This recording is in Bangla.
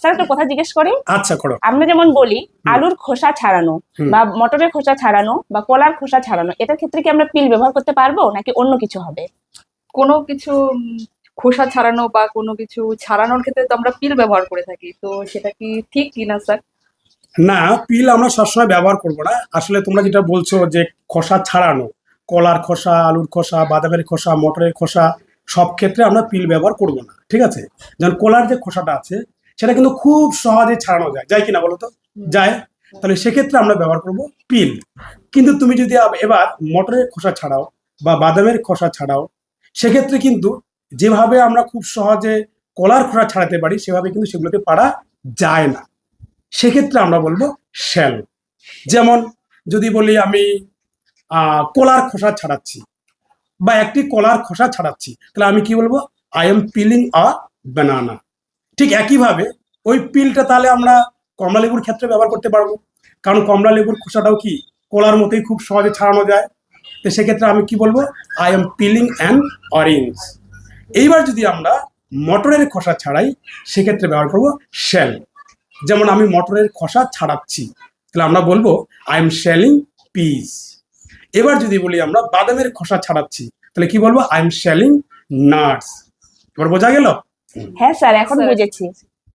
স্যার একটা কথা জিজ্ঞেস করি? আচ্ছা করো। আমরা যেমন বলি আলুর খোসা ছাড়ানো বা মটরের খোসা ছাড়ানো বা কলার খোসা ছাড়ানো এটার ক্ষেত্রে কি আমরা পিল ব্যবহার করতে পারব নাকি অন্য কিছু হবে? কোনো কিছু খোসা ছাড়ানো বা কোনো কিছু ছাড়ানোর ক্ষেত্রে তো আমরা পিল ব্যবহার করে থাকি তো সেটা কি ঠিক কিনা স্যার? না পিল আমরা সবসময় ব্যবহার করব না। আসলে তোমরা যেটা বলছো যে খোসা ছাড়ানো কলার খোসা আলুর খোসা বাদামের খোসা মটরের খোসা সব ক্ষেত্রে আমরা পিল ব্যবহার করব না ঠিক আছে? যেমন কলার যে খোসাটা আছে সেটা কিন্তু খুব সহজে ছাড়ানো যায়। যায় কিনা বলো তো? যায়। তাহলে সেক্ষেত্রে আমরা ব্যবহার করব পিল কিন্তু তুমি যদি এবার মটরের খোসা ছাড়াও বা বাদামের খোসা ছাড়াও সেক্ষেত্রে কিন্তু যেভাবে আমরা খুব সহজে কলার খোসা ছাড়াতে পারি সেভাবে কিন্তু সেগুলোকে পারা যায় না। সেক্ষেত্রে আমরা বলব শ্যাল। যেমন যদি বলি আমি কলার খোসা ছাড়াচ্ছি বা একটি কলার খোসা ছাড়াচ্ছি তাহলে আমি কি বলব? I am peeling a banana. ঠিক একইভাবে ওই পিলটা তাহলে আমরা কমলা লেবুর ক্ষেত্রে ব্যবহার করতে পারব। কারণ কমলা লেবুর খোসাটাও কি? কলার মতোই খুব সহজে ছাড়ানো যায়। তো সেক্ষেত্রে আমি কি বলব? I am peeling and orange এইবার যদি আমরা মটরের খোসা ছাড়াই, সেক্ষেত্রে ব্যবহার করব শেল যেমন আমি মটরের খোসা ছাড়াচ্ছি, তাহলে আমরা বলব আই এম শেলিং পিস এবার যদি বলি আমরা বাদামের খোসা ছাড়াচ্ছি, তাহলে কি বলব? আই এম শেলিং নাটস এবার বোঝা গেল? হ্যাঁ স্যার এখন। বুঝেছি